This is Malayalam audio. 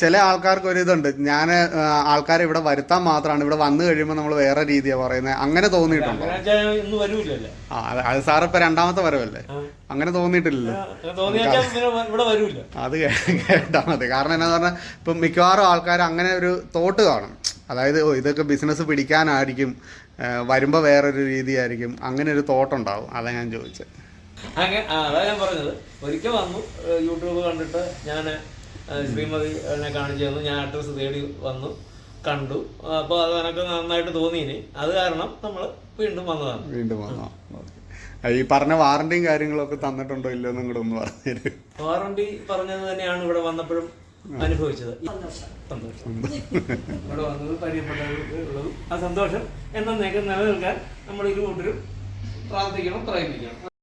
ചില ആൾക്കാർക്ക് ഒരു ഇതുണ്ട് ഞാൻ ആൾക്കാരെ ഇവിടെ വരുത്താൻ മാത്രമാണ് ഇവിടെ വന്നു കഴിയുമ്പോൾ നമ്മൾ വേറെ രീതിയാണ് പറയുന്നത് അങ്ങനെ തോന്നിയിട്ടുണ്ടോ? ആ അത് സാർ ഇപ്പൊ രണ്ടാമത്തെ വരവല്ലേ. അങ്ങനെ തോന്നിയിട്ടില്ലല്ലോ. അത് കേട്ടാ മതി. കാരണം എന്നാ പറഞ്ഞാൽ ഇപ്പൊ മിക്കവാറും ആൾക്കാർ അങ്ങനെ ഒരു തോട്ട് കാണും. അതായത് ഇതൊക്കെ ബിസിനസ് പിടിക്കാനായിരിക്കും വരുമ്പോൾ വേറൊരു രീതിയായിരിക്കും. അങ്ങനെ ഒരു തോട്ടുണ്ടാവും. അതാ ഞാൻ ചോദിച്ചത് അങ്ങനെ അതാ ഞാൻ പറഞ്ഞത്. ഒരിക്കൽ വന്നു യൂട്യൂബ് കണ്ടിട്ട് ഞാൻ ശ്രീമതി എന്നെ കാണിച്ചു തന്നു. ഞാൻ അഡ്രസ്സ് തേടി വന്നു കണ്ടു. അപ്പോൾ അത് എനിക്ക് നന്നായിട്ട് തോന്നിയിന് അത് കാരണം നമ്മൾ വീണ്ടും വന്നതാണ്. വീണ്ടും വന്നോ ഈ പറഞ്ഞ വാറണ്ടിയും കാര്യങ്ങളൊക്കെ തന്നിട്ടുണ്ടോ ഇല്ലയോ കൂടെ ഒന്ന് പറഞ്ഞു വാറണ്ടി പറഞ്ഞത് തന്നെയാണ് ഇവിടെ വന്നപ്പോഴും അനുഭവിച്ചത്. സന്തോഷം. ഇവിടെ വന്നത് പരിചയപ്പെട്ടവർക്ക് ആ സന്തോഷം എന്നേക്കും നിലനിൽക്കാൻ നമ്മൾ ഇരു കൂട്ടരും പ്രാർത്ഥിക്കണം പ്രയത്നിക്കണം